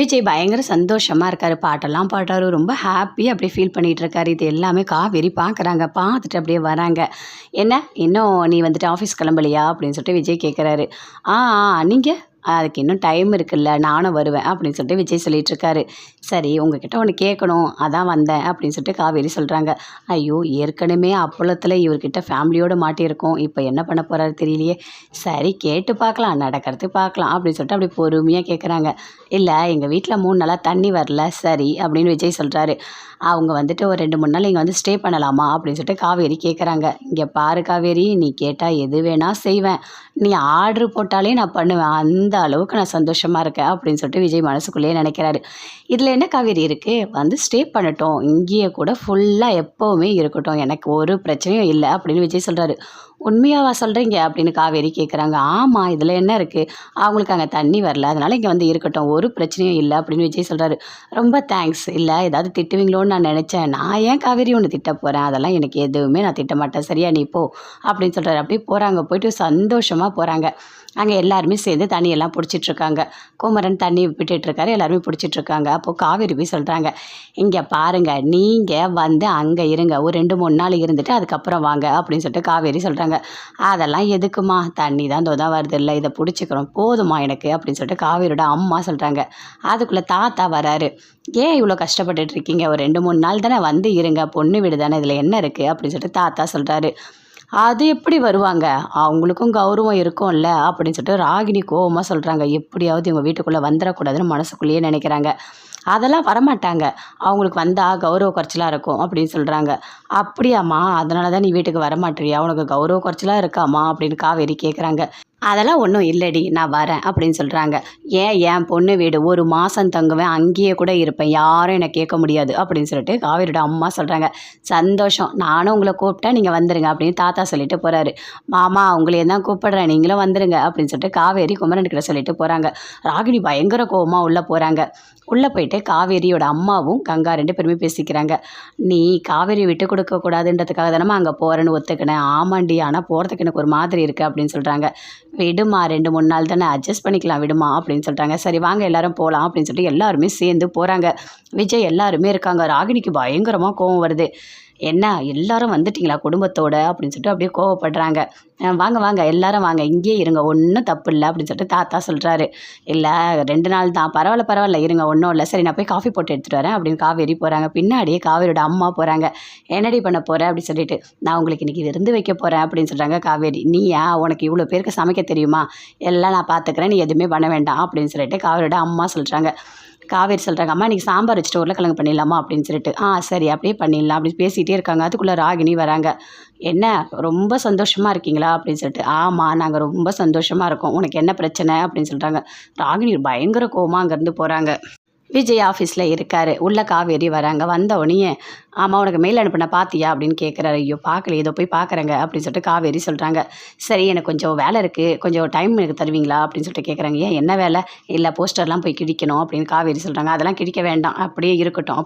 விஜய் பயங்கர சந்தோஷமாக இருக்கார். பாட்டெல்லாம் பாடுறாரு. ரொம்ப ஹாப்பி அப்படியே ஃபீல் பண்ணிகிட்டு இருக்காரு. இது எல்லாமே காவேரி பார்க்குறாங்க பார்த்துட்டு அப்படியே வராங்க. என்ன? இன்னும் நீ வந்துட்டு ஆஃபீஸ் கிளம்பலையா? அப்படின்னு சொல்லிட்டு விஜய் கேட்குறாரு ஆ நீங்கள் அதுக்கு இன்னும் டைம் இருக்குல்ல நானும் வருவேன் அப்படின்னு சொல்லிட்டு விஜய் சொல்லிட்டு இருக்காரு சரி உங்ககிட்ட ஒன்று கேட்கணும் அதான் வந்தேன் அப்படின்னு சொல்லிட்டு காவேரி சொல்கிறாங்க ஐயோ ஏற்கனவே அப்பளத்தில் இவர்கிட்ட ஃபேமிலியோடு மாட்டியிருக்கோம். இப்போ என்ன பண்ண போகிறாரு தெரியலையே. சரி கேட்டு பார்க்கலாம் நடக்கிறது பார்க்கலாம் அப்படின்னு சொல்லிட்டு அப்படி பொறுமையாக கேட்குறாங்க இல்லை எங்கள் வீட்டில் மூணு நாளாக தண்ணி வரல. சரி அப்படின்னு விஜய் சொல்கிறாரு அவங்க வந்துட்டு ஒரு ரெண்டு மூணு நாள் இங்கே வந்து ஸ்டே பண்ணலாமா அப்படின்னு சொல்லிட்டு காவேரி கேட்குறாங்க இங்கே பாரு காவேரி நீ கேட்டால் எது வேணால் செய்வேன். நீ ஆர்டர் போட்டாலே நான் பண்ணுவேன். அந்த அளவுக்கு நான் சந்தோஷமாக இருக்கேன் அப்படின்னு சொல்லிட்டு விஜய் மனசுக்குள்ளேயே நினைக்கிறாரு. இதில் என்ன காவேரி இருக்குது வந்து ஸ்டே பண்ணட்டும். இங்கேயே கூட ஃபுல்லாக எப்போவுமே இருக்கட்டும். எனக்கு ஒரு பிரச்சனையும் இல்லை அப்படின்னு விஜய் சொல்கிறாரு உண்மையாவா சொல்கிறீங்க அப்படின்னு காவேரி கேட்குறாங்க ஆமாம் இதில் என்ன இருக்குது அவங்களுக்கு அங்கே தண்ணி வரல. அதனால் இங்கே வந்து இருக்கட்டும். ஒரு பிரச்சனையும் இல்லை அப்படின்னு விஜய் சொல்கிறாரு ரொம்ப தேங்க்ஸ் இல்லை ஏதாவது திட்டுவீங்களோன்னு நான் நினச்சேன். நான் ஏன் காவேரி ஒன்று திட்ட போகிறேன் அதெல்லாம் எனக்கு எதுவுமே நான் திட்ட மாட்டேன். சரியா நீ போ அப்படின்னு சொல்கிறாரு அப்படியே போகிறாங்க போயிட்டு சந்தோஷமாக போகிறாங்க அங்கே எல்லாருமே சேர்ந்து தண்ணியெல்லாம் பிடிச்சிட்ருக்காங்க. குமரன் தண்ணி விட்டுட்ருக்காரு எல்லாருமே பிடிச்சிட்ருக்காங்க. அப்போது காவேரி போய் சொல்கிறாங்க இங்கே பாருங்கள் நீங்கள் வந்து அங்கே இருங்க. ஒரு ரெண்டு மூணு நாள் இருந்துட்டு அதுக்கப்புறம் வாங்க. அப்படின்னு சொல்லிட்டு காவேரி சொல்கிறாங்க அதெல்லாம் எதுக்குமா? தண்ணி தான் தோ தான் வருது இல்லை. இதை பிடிச்சிக்கிறோம். போதுமா எனக்கு? அப்படின்னு சொல்லிட்டு காவேரியோட அம்மா சொல்கிறாங்க அதுக்குள்ளே தாத்தா வராரு. ஏன் இவ்வளோ கஷ்டப்பட்டுட்டு இருக்கீங்க ஒரு ரெண்டு மூணு நாள் தானே வந்து இருங்க. பொண்ணு வீடு தானே. இதில் என்ன இருக்குது அப்படின்னு சொல்லிட்டு தாத்தா சொல்கிறாரு அது எப்படி வருவாங்க? அவங்களுக்கும் கௌரவம் இருக்கும்ல அப்படின்னு சொல்லிட்டு ராகினி கோவமாக சொல்கிறாங்க எப்படியாவது இவங்க வீட்டுக்குள்ளே வந்துடக்கூடாதுன்னு மனசுக்குள்ளேயே நினைக்கிறாங்க. அதெல்லாம் வரமாட்டாங்க. அவங்களுக்கு வந்தால் கௌரவ குறைச்சலாக இருக்கும் அப்படின்னு சொல்கிறாங்க அப்படியாம்மா அதனால தான் நீ வீட்டுக்கு வரமாட்டியா உனக்கு கௌரவ குறைச்சலாக இருக்காம்மா அப்படின்னு காவேரி கேட்குறாங்க அதெல்லாம் ஒன்றும் இல்லடி நான் வரேன் அப்படின்னு சொல்கிறாங்க ஏன் என் பொண்ணு வீடு ஒரு மாதம் தங்குவேன் அங்கேயே கூட இருப்பேன் யாரும் என்னை கேட்க முடியாது அப்படின்னு சொல்லிட்டு காவேரியோட அம்மா சொல்கிறாங்க சந்தோஷம் நானும் உங்களை கூப்பிட்டேன் நீங்கள் வந்துடுங்க அப்படின்னு தாத்தா சொல்லிட்டு போகிறாரு மாமா உங்களையே தான் கூப்பிடுறேன் நீங்களும் வந்துடுங்க அப்படின்னு சொல்லிட்டு காவேரி குமரன்கிட்ட சொல்லிட்டு போகிறாங்க ராகினி பயங்கர கோவமாக உள்ளே போகிறாங்க உள்ளே போயிட்டு காவேரியோட அம்மாவும் கங்கா ரெண்டு பேருமே பேசிக்கிறாங்க. நீ காவேரி விட்டு கொடுக்க கூடாதுன்றதுக்காக தானே அங்கே போகிறேன்னு ஒத்துக்கினேன். ஆமாண்டி ஆனால் போகிறதுக்கு எனக்கு ஒரு மாதிரி இருக்குது அப்படின்னு சொல்கிறாங்க விடுமா ரெண்டு மூணு நாள் தானே அட்ஜஸ்ட் பண்ணிக்கலாம் விடுமா அப்படின்னு சொல்கிறாங்க சரி வாங்க எல்லாரும் போகலாம் அப்படின்னு சொல்லிட்டு எல்லாருமே சேர்ந்து போகிறாங்க விஜய் எல்லாருமே இருக்காங்க. ராகினிக்கு பயங்கரமாக கோவம் வருது. என்ன எல்லாரும் வந்துட்டிங்களா குடும்பத்தோட? அப்படின்னு சொல்லிட்டு அப்படியே கோவப்படுறாங்க. வாங்க வாங்க எல்லாரும் வாங்க இங்கேயே இருங்க ஒன்றும் தப்பு இல்லை அப்படின்னு சொல்லிட்டு தாத்தா சொல்கிறாரு இல்லை ரெண்டு நாள் தான் பரவாயில்ல பரவாயில்ல இருங்க ஒன்றும் இல்லை. சரி நான் போய் காஃபி போட்டு எடுத்துகிட்டு வரேன் அப்படின்னு காவேரி போகிறாங்க பின்னாடியே காவேரியோட அம்மா போகிறாங்க என்னடி பண்ண போகிற அப்படின்னு சொல்லிட்டு நான் உங்களுக்கு இன்றைக்கி விருந்து வைக்க போகிறேன் அப்படின்னு சொல்கிறாங்க காவேரி. நீயா? உனக்கு இவ்வளோ பேருக்கு சமைக்க தெரியுமா? எல்லாம் நான் பார்த்துக்கிறேன் நீ எதுவுமே பண்ண வேண்டாம் அப்படின்னு சொல்லிட்டு காவேரியோட அம்மா சொல்கிறாங்க காவேரி சொல்கிறாங்க அம்மா இன்றைக்கி சாம்பார் வச்சுட்டு உருளைக்கிழங்கு பண்ணிடலாமா? அப்படின்னு சொல்லிட்டு ஆ சரி அப்படியே பண்ணிடலாம். அப்படி பேசிகிட்டே இருக்காங்க. அதுக்குள்ளே ராகினி வராங்க. என்ன ரொம்ப சந்தோஷமாக இருக்கீங்களா? அப்படின்னு சொல்லிட்டு ஆமாம் நாங்கள் ரொம்ப சந்தோஷமாக இருக்கோம். உனக்கு என்ன பிரச்சனை? அப்படின்னு சொல்கிறாங்க ராகினி பயங்கர கோவமாக அங்கேருந்து போகிறாங்க விஜய் ஆஃபீஸில் இருக்கார். உள்ள காவேரி வராங்க. வந்த உடனே ஆமாம் உனக்கு மெயில் அனுப்பின பார்த்தியா அப்படின்னு கேட்குறாரு ஐயோ பார்க்கல ஏதோ போய் பார்க்குறேங்க அப்படின்னு சொல்லிட்டு காவேரி சொல்கிறாங்க சரி எனக்கு கொஞ்சம் வேலை இருக்குது கொஞ்சம் டைம் எனக்கு தருவீங்களா? அப்படின்னு சொல்லிட்டு கேட்குறாங்க ஏன் என்ன வேலை? இல்லை போஸ்டர்லாம் போய் கிழிக்கணும் அப்படின்னு காவேரி சொல்கிறாங்க அதெல்லாம் கிழிக்க வேண்டாம். அப்படியே இருக்கட்டும்.